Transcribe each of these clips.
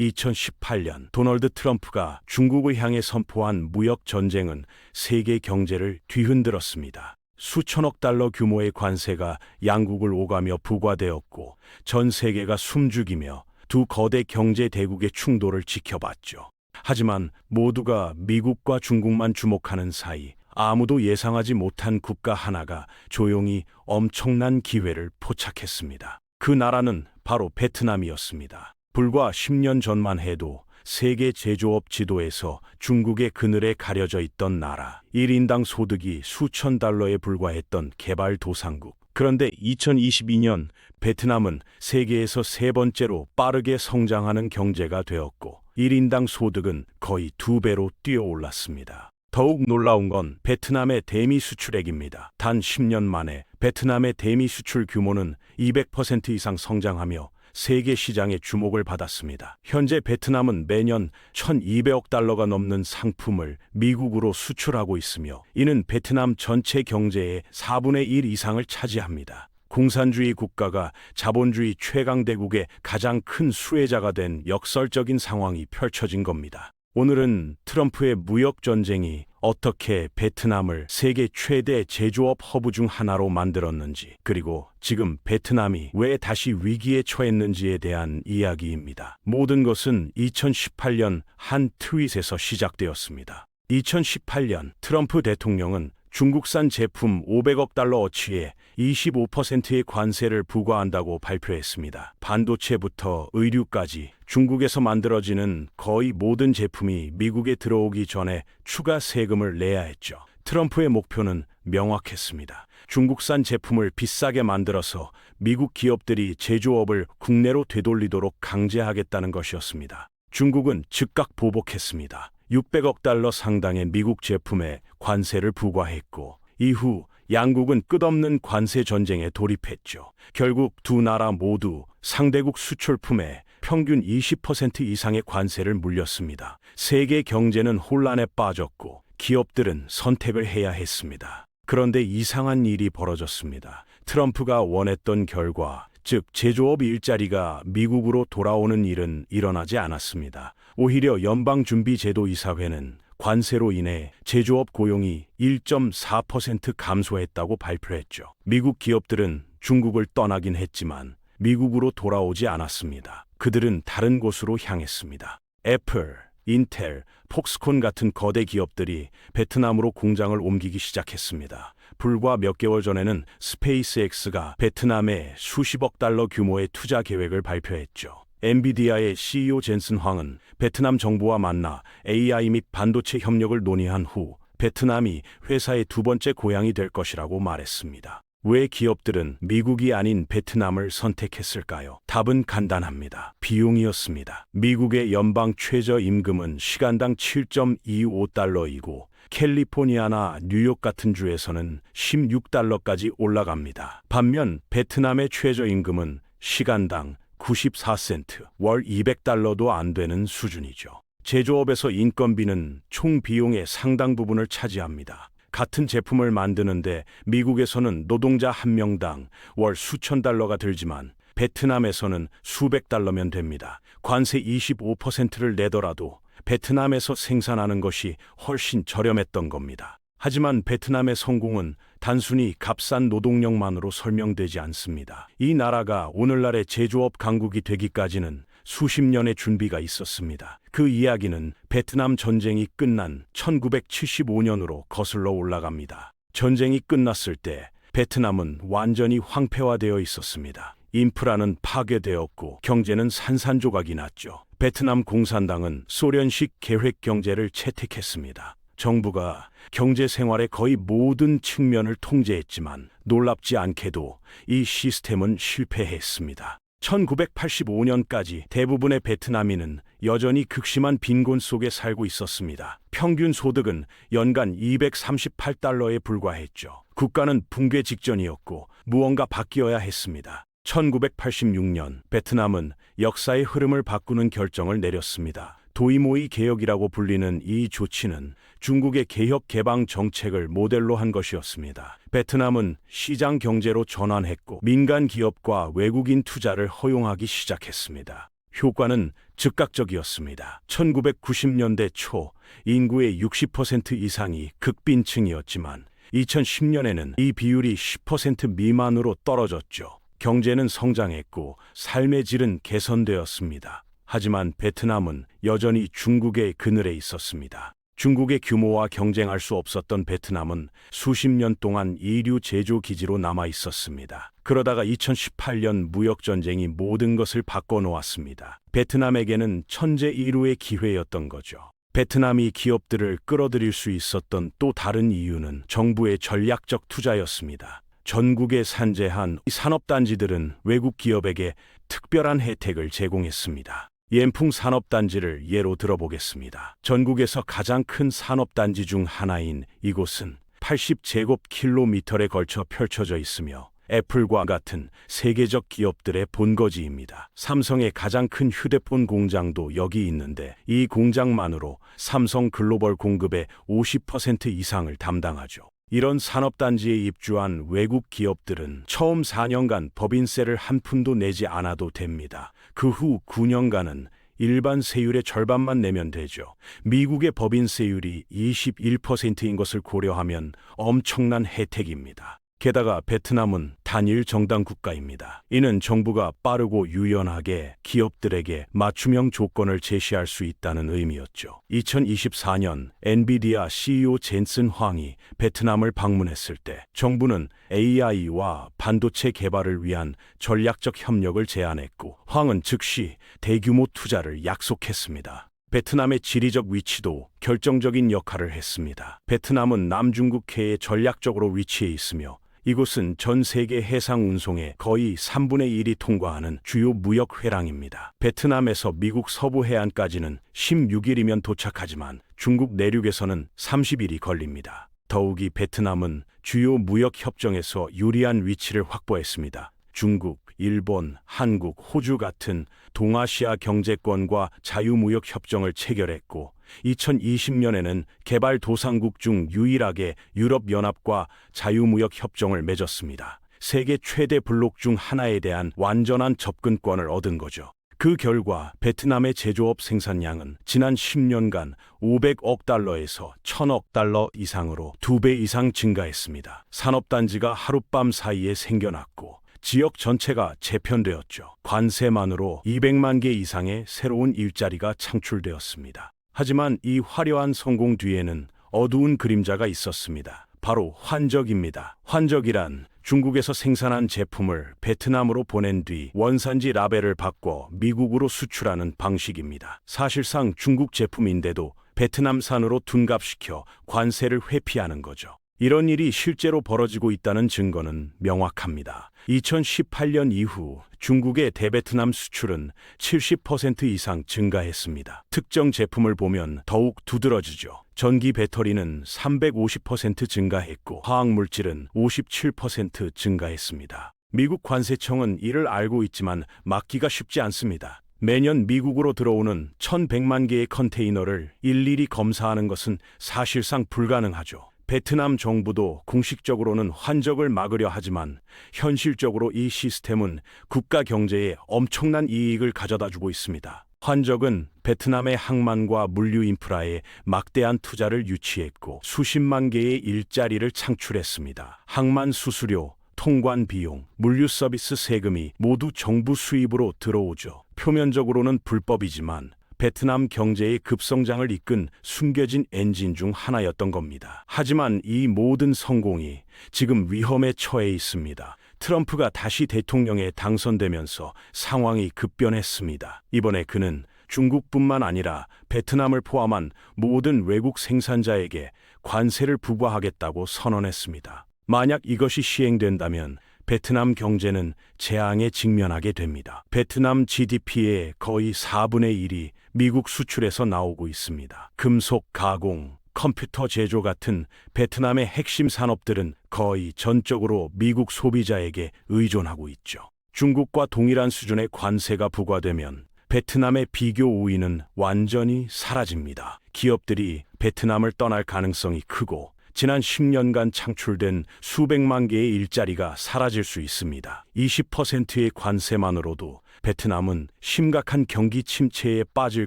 2018년 도널드 트럼프가 중국을 향해 선포한 무역 전쟁은 세계 경제를 뒤흔들었습니다. 수천억 달러 규모의 관세가 양국을 오가며 부과되었고 전 세계가 숨죽이며 두 거대 경제 대국의 충돌을 지켜봤죠. 하지만 모두가 미국과 중국만 주목하는 사이 아무도 예상하지 못한 국가 하나가 조용히 엄청난 기회를 포착했습니다. 그 나라는 바로 베트남이었습니다. 불과 10년 전만 해도 세계 제조업 지도에서 중국의 그늘에 가려져 있던 나라, 1인당 소득이 수천 달러에 불과했던 개발도상국. 그런데 2022년 베트남은 세계에서 세 번째로 빠르게 성장하는 경제가 되었고, 1인당 소득은 거의 두 배로 뛰어올랐습니다. 더욱 놀라운 건 베트남의 대미 수출액입니다. 단 10년 만에 베트남의 대미 수출 규모는 200% 이상 성장하며 세계 시장의 주목을 받았습니다. 현재 베트남은 매년 1,200억 달러가 넘는 상품을 미국으로 수출하고 있으며 이는 베트남 전체 경제의 4분의 1 이상을 차지합니다. 공산주의 국가가 자본주의 최강대국의 가장 큰 수혜자가 된 역설적인 상황이 펼쳐진 겁니다. 오늘은 트럼프의 무역 전쟁이 어떻게 베트남을 세계 최대 제조업 허브 중 하나로 만들었는지, 그리고 지금 베트남이 왜 다시 위기에 처했는지에 대한 이야기입니다. 모든 것은 2018년 한 트윗에서 시작되었습니다. 2018년 트럼프 대통령은 중국산 제품 500억 달러 어치에 25%의 관세를 부과한다고 발표했습니다. 반도체부터 의류까지 중국에서 만들어지는 거의 모든 제품이 미국에 들어오기 전에 추가 세금을 내야 했죠. 트럼프의 목표는 명확했습니다. 중국산 제품을 비싸게 만들어서 미국 기업들이 제조업을 국내로 되돌리도록 강제하겠다는 것이었습니다. 중국은 즉각 보복했습니다. 600억 달러 상당의 미국 제품에 관세를 부과했고 이후 양국은 끝없는 관세 전쟁에 돌입했죠. 결국 두 나라 모두 상대국 수출품에 평균 20% 이상의 관세를 물렸습니다. 세계 경제는 혼란에 빠졌고 기업들은 선택을 해야 했습니다. 그런데 이상한 일이 벌어졌습니다. 트럼프가 원했던 결과, 즉 제조업 일자리가 미국으로 돌아오는 일은 일어나지 않았습니다. 오히려 연방준비제도이사회는 관세로 인해 제조업 고용이 1.4% 감소했다고 발표했죠. 미국 기업들은 중국을 떠나긴 했지만 미국으로 돌아오지 않았습니다. 그들은 다른 곳으로 향했습니다. 애플, 인텔, 폭스콘 같은 거대 기업들이 베트남으로 공장을 옮기기 시작했습니다. 불과 몇 개월 전에는 스페이스X가 베트남에 수십억 달러 규모의 투자 계획을 발표했죠. 엔비디아의 CEO 젠슨 황은 베트남 정부와 만나 AI 및 반도체 협력을 논의한 후 베트남이 회사의 두 번째 고향이 될 것이라고 말했습니다. 왜 기업들은 미국이 아닌 베트남을 선택했을까요? 답은 간단합니다. 비용이었습니다. 미국의 연방 최저 임금은 시간당 7.25달러이고 캘리포니아나 뉴욕 같은 주에서는 16달러까지 올라갑니다. 반면 베트남의 최저 임금은 시간당 94센트, 월 200달러도 안 되는 수준이죠. 제조업에서 인건비는 총 비용의 상당 부분을 차지합니다. 같은 제품을 만드는데 미국에서는 노동자 한 명당 월 수천 달러가 들지만 베트남에서는 수백 달러면 됩니다. 관세 25%를 내더라도 베트남에서 생산하는 것이 훨씬 저렴했던 겁니다. 하지만 베트남의 성공은 단순히 값싼 노동력만으로 설명되지 않습니다. 이 나라가 오늘날의 제조업 강국이 되기까지는 수십 년의 준비가 있었습니다. 그 이야기는 베트남 전쟁이 끝난 1975년으로 거슬러 올라갑니다. 전쟁이 끝났을 때 베트남은 완전히 황폐화되어 있었습니다. 인프라는 파괴되었고 경제는 산산조각이 났죠. 베트남 공산당은 소련식 계획 경제를 채택했습니다. 정부가 경제 생활의 거의 모든 측면을 통제했지만 놀랍지 않게도 이 시스템은 실패했습니다. 1985년까지 대부분의 베트남인은 여전히 극심한 빈곤 속에 살고 있었습니다. 평균 소득은 연간 238달러에 불과했죠. 국가는 붕괴 직전이었고 무언가 바뀌어야 했습니다. 1986년 베트남은 역사의 흐름을 바꾸는 결정을 내렸습니다. 도이모이 개혁이라고 불리는 이 조치는 중국의 개혁 개방 정책을 모델로 한 것이었습니다. 베트남은 시장 경제로 전환했고 민간 기업과 외국인 투자를 허용하기 시작했습니다. 효과는 즉각적이었습니다. 1990년대 초 인구의 60% 이상이 극빈층이었지만 2010년에는 이 비율이 10% 미만으로 떨어졌죠. 경제는 성장했고 삶의 질은 개선되었습니다. 하지만 베트남은 여전히 중국의 그늘에 있었습니다. 중국의 규모와 경쟁할 수 없었던 베트남은 수십 년 동안 이류 제조 기지로 남아 있었습니다. 그러다가 2018년 무역 전쟁이 모든 것을 바꿔 놓았습니다. 베트남에게는 천재 이루의 기회였던 거죠. 베트남이 기업들을 끌어들일 수 있었던 또 다른 이유는 정부의 전략적 투자였습니다. 전국에 산재한 이 산업단지들은 외국 기업에게 특별한 혜택을 제공했습니다. 연풍 산업단지를 예로 들어보겠습니다. 전국에서 가장 큰 산업단지 중 하나인 이곳은 80제곱킬로미터에 걸쳐 펼쳐져 있으며 애플과 같은 세계적 기업들의 본거지입니다. 삼성의 가장 큰 휴대폰 공장도 여기 있는데 이 공장만으로 삼성 글로벌 공급의 50% 이상을 담당하죠. 이런 산업단지에 입주한 외국 기업들은 처음 4년간 법인세를 한 푼도 내지 않아도 됩니다. 그 후 9년간은 일반 세율의 절반만 내면 되죠. 미국의 법인세율이 21%인 것을 고려하면 엄청난 혜택입니다. 게다가 베트남은 단일 정당 국가입니다. 이는 정부가 빠르고 유연하게 기업들에게 맞춤형 조건을 제시할 수 있다는 의미였죠. 2024년 엔비디아 CEO 젠슨 황이 베트남을 방문했을 때 정부는 AI와 반도체 개발을 위한 전략적 협력을 제안했고 황은 즉시 대규모 투자를 약속했습니다. 베트남의 지리적 위치도 결정적인 역할을 했습니다. 베트남은 남중국해에 전략적으로 위치해 있으며 이곳은 전 세계 해상 운송의 거의 3분의 1이 통과하는 주요 무역 회랑입니다. 베트남에서 미국 서부 해안까지는 16일이면 도착하지만 중국 내륙에서는 30일이 걸립니다. 더욱이 베트남은 주요 무역 협정에서 유리한 위치를 확보했습니다. 중국, 일본, 한국, 호주 같은 동아시아 경제권과 자유무역 협정을 체결했고 2020년에는 개발도상국 중 유일하게 유럽연합과 자유무역 협정을 맺었습니다. 세계 최대 블록 중 하나에 대한 완전한 접근권을 얻은 거죠. 그 결과 베트남의 제조업 생산량은 지난 10년간 500억 달러에서 1000억 달러 이상으로 두 배 이상 증가했습니다. 산업단지가 하룻밤 사이에 생겨났고 지역 전체가 재편되었죠. 관세만으로 200만 개 이상의 새로운 일자리가 창출되었습니다. 하지만 이 화려한 성공 뒤에는 어두운 그림자가 있었습니다. 바로 환적입니다. 환적이란 중국에서 생산한 제품을 베트남으로 보낸 뒤 원산지 라벨을 바꿔 미국으로 수출하는 방식입니다. 사실상 중국 제품인데도 베트남산으로 둔갑시켜 관세를 회피하는 거죠. 이런 일이 실제로 벌어지고 있다는 증거는 명확합니다. 2018년 이후 중국의 대베트남 수출은 70% 이상 증가했습니다. 특정 제품을 보면 더욱 두드러지죠. 전기 배터리는 350% 증가했고 화학물질은 57% 증가했습니다. 미국 관세청은 이를 알고 있지만 막기가 쉽지 않습니다. 매년 미국으로 들어오는 1100만 개의 컨테이너를 일일이 검사하는 것은 사실상 불가능하죠. 베트남 정부도 공식적으로는 환적을 막으려 하지만 현실적으로 이 시스템은 국가 경제에 엄청난 이익을 가져다 주고 있습니다. 환적은 베트남의 항만과 물류 인프라에 막대한 투자를 유치했고 수십만 개의 일자리를 창출했습니다. 항만 수수료, 통관 비용, 물류 서비스 세금이 모두 정부 수입으로 들어오죠. 표면적으로는 불법이지만 베트남 경제의 급성장을 이끈 숨겨진 엔진 중 하나였던 겁니다. 하지만 이 모든 성공이 지금 위험에 처해 있습니다. 트럼프가 다시 대통령에 당선되면서 상황이 급변했습니다. 이번에 그는 중국뿐만 아니라 베트남을 포함한 모든 외국 생산자에게 관세를 부과하겠다고 선언했습니다. 만약 이것이 시행된다면 베트남 경제는 재앙에 직면하게 됩니다. 베트남 GDP의 거의 4분의 1이 미국 수출에서 나오고 있습니다. 금속 가공, 컴퓨터 제조 같은 베트남의 핵심 산업들은 거의 전적으로 미국 소비자에게 의존하고 있죠. 중국과 동일한 수준의 관세가 부과되면 베트남의 비교 우위는 완전히 사라집니다. 기업들이 베트남을 떠날 가능성이 크고 지난 10년간 창출된 수백만 개의 일자리가 사라질 수 있습니다. 20%의 관세만으로도 베트남은 심각한 경기 침체에 빠질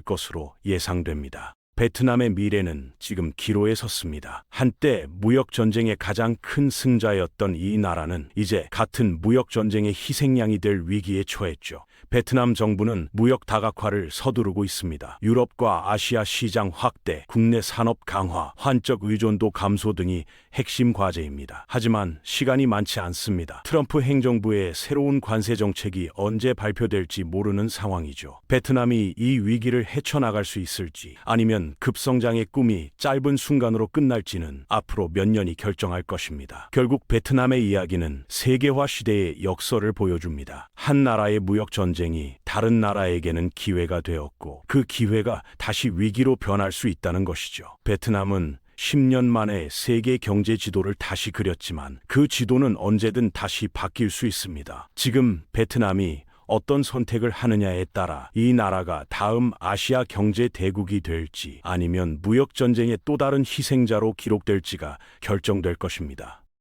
것으로 예상됩니다. 베트남의 미래는 지금 기로에 섰습니다. 한때 무역 전쟁의 가장 큰 승자였던 이 나라는 이제 같은 무역 전쟁의 희생양이 될 위기에 처했죠. 베트남 정부는 무역 다각화를 서두르고 있습니다. 유럽과 아시아 시장 확대, 국내 산업 강화, 환적 의존도 감소 등이 핵심 과제입니다. 하지만 시간이 많지 않습니다. 트럼프 행정부의 새로운 관세 정책이 언제 발표될지 모르는 상황이죠. 베트남이 이 위기를 헤쳐나갈 수 있을지 아니면 급성장의 꿈이 짧은 순간으로 끝날지는 앞으로 몇 년이 결정할 것입니다. 결국 베트남의 이야기는 세계화 시대의 역설을 보여줍니다. 한 나라의 무역 전쟁이 다른 나라에게는 기회가 되었고 그 기회가 다시 위기로 변할 수 있다는 것이죠. 베트남은 10년 만에 세계 경제 지도를 다시 그렸지만 그 지도는 언제든 다시 바뀔 수 있습니다. 지금 베트남이 어떤 선택을 하느냐에 따라 이 나라가 다음 아시아 경제 대국이 될지 아니면 무역 전쟁의 또 다른 희생자로 기록될지가 결정될 것입니다.